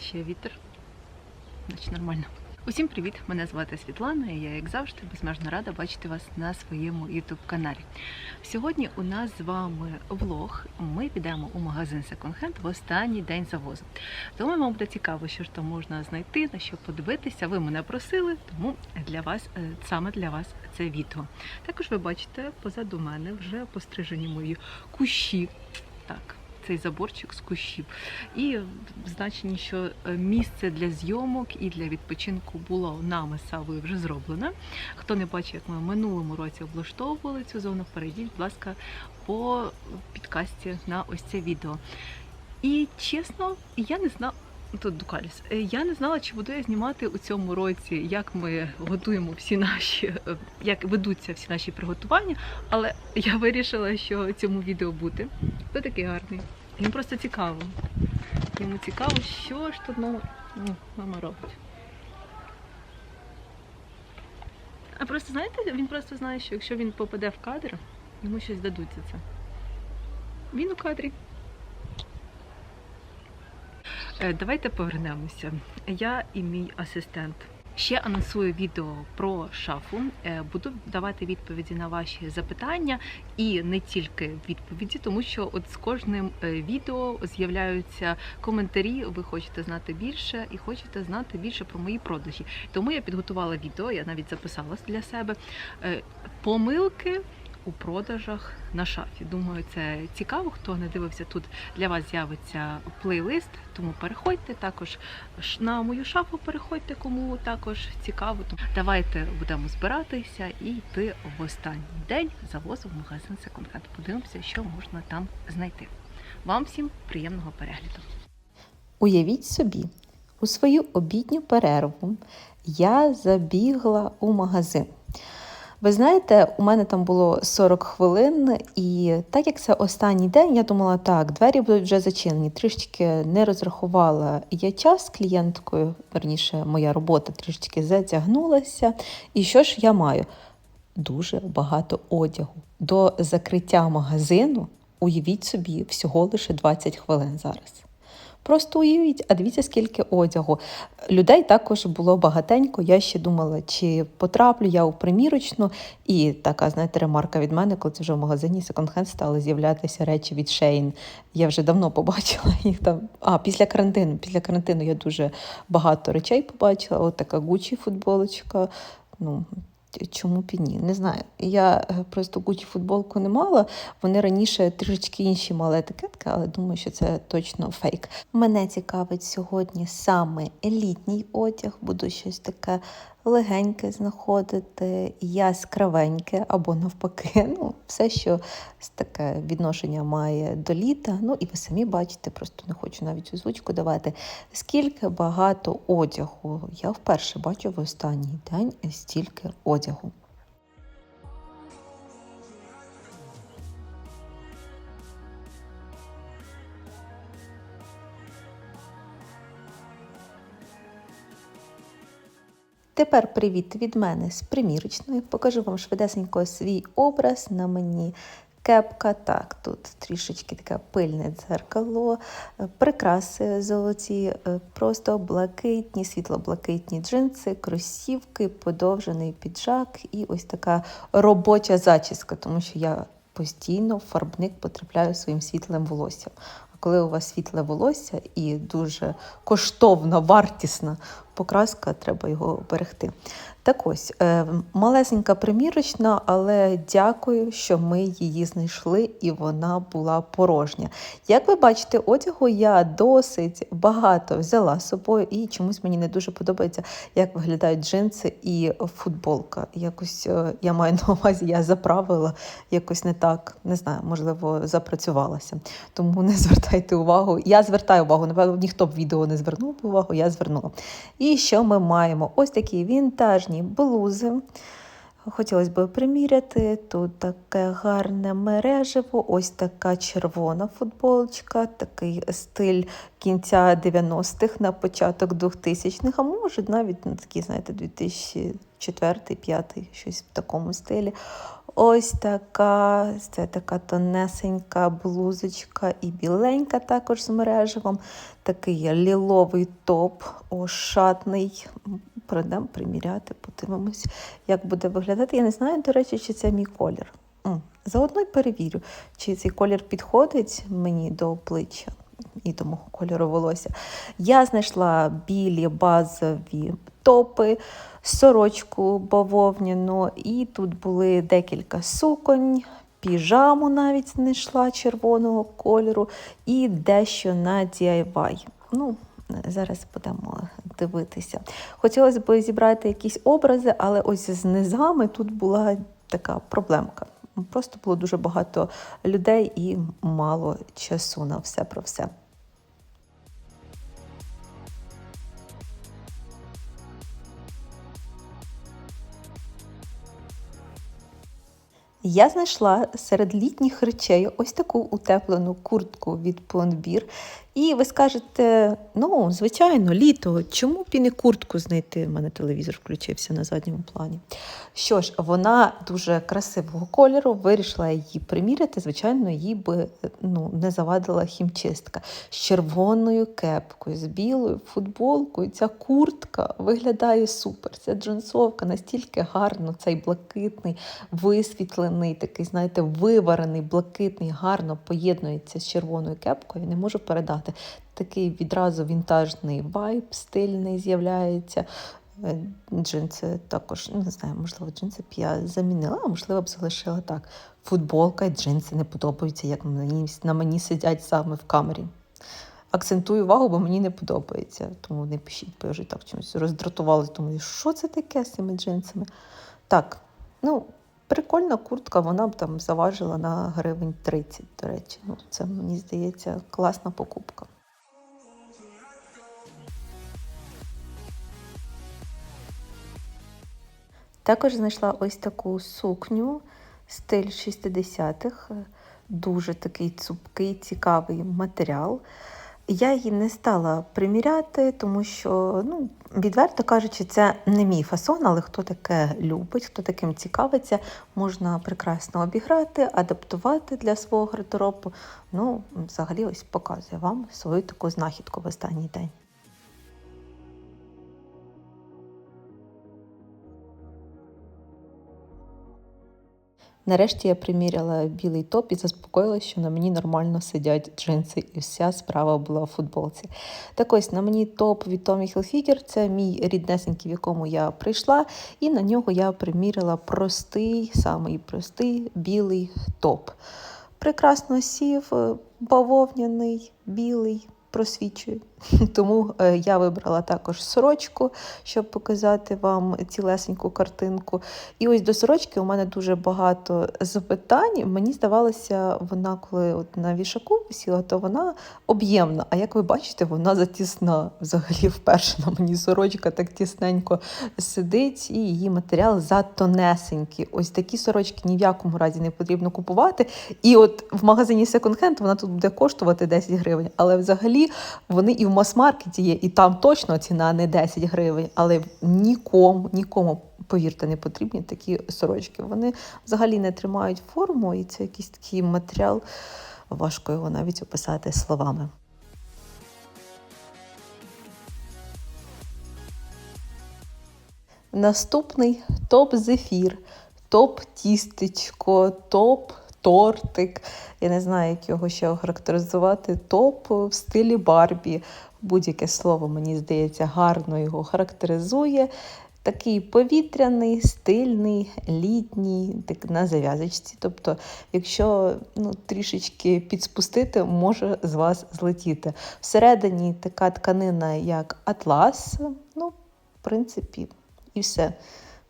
ще вітер. Значить нормально. Усім привіт! Мене звати Світлана, і я, як завжди, безмежно рада бачити вас на своєму youtube каналі. Сьогодні у нас з вами влог. Ми підемо у магазин Second Hand в останній день завозу. Тому вам буде цікаво, що ж там можна знайти, на що подивитися. Ви мене просили, тому для вас е, саме для вас це відео. Також ви бачите позаду мене вже пострижені мої кущі. Так. Цей заборчик з кущів. І значення, що е, місце для зйомок і для відпочинку було нами Савою вже зроблене. Хто не бачив, як ми в минулому році облаштовували цю зону, перейдіть, будь ласка, по підкасті на ось це відео. І чесно, я не знала. Тут Дукаліс. Е, Я не знала, чи буду я знімати у цьому році, як ми готуємо всі наші, е, як ведуться всі наші приготування, але я вирішила, що цьому відео буде. Хто такий гарний? Йому просто цікаво. Йому цікаво, що ж тут мама, ну, мама робить. А просто знаєте, він просто знає, що якщо він попаде в кадр, йому щось дадуть за це. Він у кадрі. Е, Давайте повернемося. Я і мій асистент. Ще анонсую відео про шафу. Е, Буду давати відповіді на ваші запитання і не тільки відповіді, тому що от з кожним е, відео з'являються коментарі. Ви хочете знати більше і хочете знати більше про мої продажі. Тому я підготувала відео, я навіть записала для себе е, помилки у продажах на шафі. Думаю, це цікаво. Хто не дивився тут для вас з'явиться плейлист, тому переходьте також на мою шафу. Переходьте, кому також цікаво. Тому Давайте будемо збиратися і йти в останній день завозу в магазин секонд-хенд. Подивимося, що можна там знайти. Вам всім приємного перегляду. Уявіть собі, у свою обідню перерву я забігла у магазин. Ви знаєте, у мене там було 40 хвилин, і так як це останній день, я думала, так, двері будуть вже зачинені. Трішечки не розрахувала я час з клієнткою, верніше, моя робота трішечки затягнулася. І що ж я маю? Дуже багато одягу. До закриття магазину, уявіть собі, всього лише 20 хвилин зараз. Просто уявіть, а дивіться, скільки одягу. Людей також було багатенько. Я ще думала, чи потраплю я у примірочну. І така, знаєте, ремарка від мене, коли це вже в магазині секонд-хенд стали з'являтися речі від Шейн. Я вже давно побачила їх там. А, після карантину. Після карантину я дуже багато речей побачила. От така Гучі футболочка. Ну, Чому б і ні? Не знаю. Я е, просто гуті футболку не мала. Вони раніше трішечки інші мали етикетки, але думаю, що це точно фейк. Мене цікавить сьогодні саме елітній одяг. Буду щось таке легеньке знаходити, яскравеньке або навпаки. Ну, все, що таке відношення має до літа. Ну і ви самі бачите, просто не хочу навіть озвучку давати. Скільки багато одягу. Я вперше бачу в останній день стільки одягу. Тепер привіт від мене з примірочної. Покажу вам швидесенько свій образ на мені. Кепка, так, тут трішечки таке пильне дзеркало, прикраси золоті, е, просто блакитні, світло-блакитні джинси, кросівки, подовжений піджак і ось така робоча зачіска, тому що я постійно в фарбник потрапляю своїм світлим волоссям. А коли у вас світле волосся і дуже коштовна, вартісна покраска, треба його берегти. Так ось, е, малесенька примірочна, але дякую, що ми її знайшли і вона була порожня. Як ви бачите, одягу я досить багато взяла з собою, і чомусь мені не дуже подобається, як виглядають джинси і футболка. Якось е, я маю на увазі, я заправила якось не так, не знаю, можливо, запрацювалася. Тому не звертайте увагу. Я звертаю увагу, напевно, ніхто б відео не звернув увагу, я звернула. І що ми маємо? Ось такі вінтажні блузи. Хотілося б приміряти. Тут таке гарне мережево, ось така червона футболочка, такий стиль кінця 90-х на початок 2000-х, а може навіть на такі, знаєте, четвертий, п'ятий, щось в такому стилі. Ось така, це така тонесенька блузочка і біленька також з мереживом. Такий ліловий топ, ошатний. Пройдемо приміряти, подивимось, як буде виглядати. Я не знаю, до речі, чи це мій колір. Заодно й перевірю, чи цей колір підходить мені до обличчя і мого кольору волосся. Я знайшла білі базові топи, сорочку бавовняну, і тут були декілька суконь, піжаму навіть знайшла червоного кольору, і дещо на DIY. Ну, Зараз будемо дивитися. Хотілося б зібрати якісь образи, але ось з низами тут була така проблемка. Просто було дуже багато людей і мало часу на все про все. Я знайшла серед літніх речей ось таку утеплену куртку від Pull&Bear. І ви скажете, ну, звичайно, літо, чому б і не куртку знайти? У мене телевізор включився на задньому плані. Що ж, вона дуже красивого кольору, вирішила її приміряти. Звичайно, їй би ну, не завадила хімчистка з червоною кепкою, з білою футболкою. Ця куртка виглядає супер. Ця джинсовка настільки гарно, цей блакитний, висвітлений, такий, знаєте, виварений, блакитний, гарно поєднується з червоною кепкою. Не можу передати. Такий відразу вінтажний вайб, стильний з'являється. Е, Джинси також, ну, не знаю, можливо, джинси б я замінила, а можливо б залишила так. Футболка і джинси не подобаються, як мені, на мені сидять саме в камері. Акцентую увагу, бо мені не подобається. Тому не пишіть, бо я вже так чомусь роздратувалася. Думаю, що це таке з цими джинсами? Так, ну, прикольна куртка, вона б там заважила на гривень 30, до речі. Ну, це, мені здається, класна покупка. Також знайшла ось таку сукню, стиль 60-х, дуже такий цупкий, цікавий матеріал. Я її не стала приміряти, тому що, ну, відверто кажучи, це не мій фасон, але хто таке любить, хто таким цікавиться, можна прекрасно обіграти, адаптувати для свого гардеробу. Ну, взагалі, ось показую вам свою таку знахідку в останній день. Нарешті я приміряла білий топ і заспокоїлася, що на мені нормально сидять джинси, і вся справа була в футболці. Так ось на мені топ від Tommy Hilfiger, це мій ріднесенький, в якому я прийшла, і на нього я приміряла простий, самий простий білий топ. Прекрасно сів, бавовняний, білий. Просвічує. Тому е, я вибрала також сорочку, щоб показати вам цілесеньку картинку. І ось до сорочки у мене дуже багато запитань. Мені здавалося, вона, коли от на вішаку висіла, то вона об'ємна. А як ви бачите, вона затісна. Взагалі, вперше на мені сорочка так тісненько сидить, і її матеріал затонесенький. Ось такі сорочки ні в якому разі не потрібно купувати. І от в магазині Hand вона тут буде коштувати 10 гривень, але взагалі вони і в мас-маркеті є, і там точно ціна не 10 гривень, але нікому, нікому, повірте, не потрібні такі сорочки. Вони взагалі не тримають форму, і це якийсь такий матеріал, важко його навіть описати словами. Наступний топ зефір, топ топ тортик. Я не знаю, як його ще охарактеризувати. Топ в стилі Барбі. Будь-яке слово, мені здається, гарно його характеризує. Такий повітряний, стильний, літній, так на зав'язочці. Тобто, якщо ну, трішечки підспустити, може з вас злетіти. Всередині така тканина, як атлас. Ну, в принципі, і все.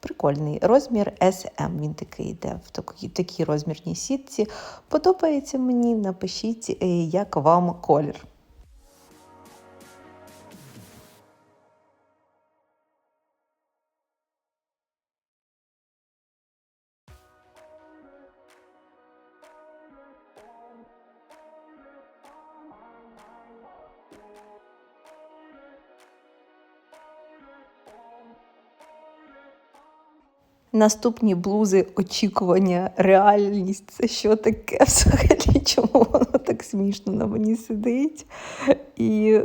Прикольний розмір SM, він такий йде в такій, такій розмірній сітці. Подобається мені, напишіть, е, як вам колір. Наступні блузи очікування, реальність. Це що таке взагалі? Чому воно так смішно на мені сидить? І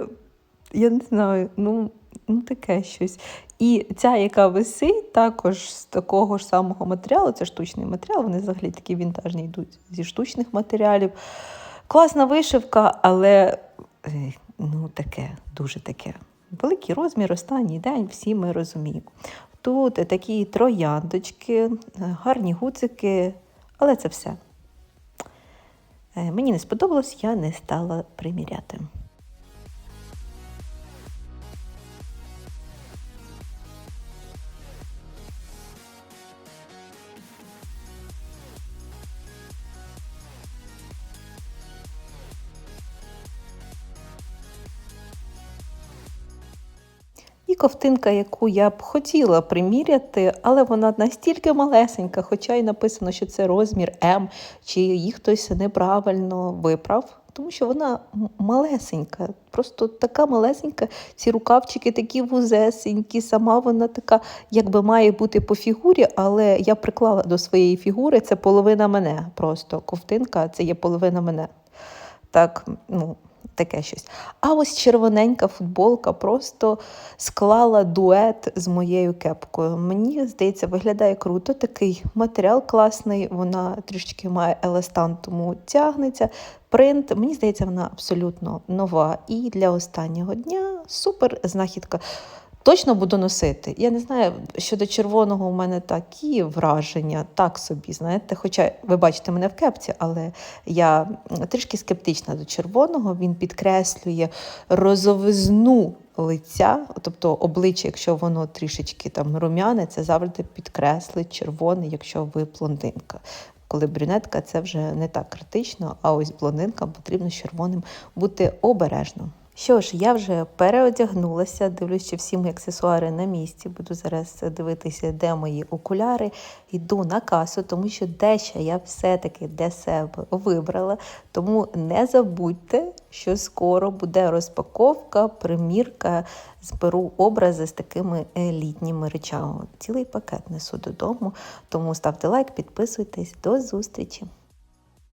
я не знаю, ну, ну таке щось. І ця, яка висить, також з такого ж самого матеріалу, це штучний матеріал, вони взагалі такі вінтажні йдуть зі штучних матеріалів. Класна вишивка, але е, ну таке, дуже таке. Великий розмір, останній день, всі ми розуміємо. Тут такі трояндочки, гарні гуцики, але це все. Е, Мені не сподобалось, я не стала приміряти. Ковтинка, яку я б хотіла приміряти, але вона настільки малесенька, хоча й написано, що це розмір М, чи її хтось неправильно виправ, тому що вона малесенька, просто така малесенька. Ці рукавчики такі вузесенькі, сама вона така, якби має бути по фігурі, але я приклала до своєї фігури, це половина мене. Просто ковтинка це є половина мене. Так, ну, таке щось. А ось червоненька футболка просто склала дует з моєю кепкою. Мені здається, виглядає круто. Такий матеріал класний, вона трішки має еластан, тому тягнеться. Принт, мені здається, вона абсолютно нова. І для останнього дня супер знахідка. Точно буду носити. Я не знаю, щодо червоного у мене такі враження, так собі, знаєте. Хоча ви бачите мене в кепці, але я трішки скептична до червоного. Він підкреслює розовизну лиця, тобто обличчя, якщо воно трішечки там румяне, це завжди підкреслить червоне, якщо ви блондинка. Коли брюнетка, це вже не так критично, а ось блондинкам потрібно з червоним бути обережно. Що ж, я вже переодягнулася, дивлюсь, що всі мої аксесуари на місці. Буду зараз дивитися, де мої окуляри. Йду на касу, тому що дещо я все-таки для себе вибрала. Тому не забудьте, що скоро буде розпаковка, примірка. Зберу образи з такими е, літніми речами. Цілий пакет несу додому. Тому ставте лайк, підписуйтесь. До зустрічі!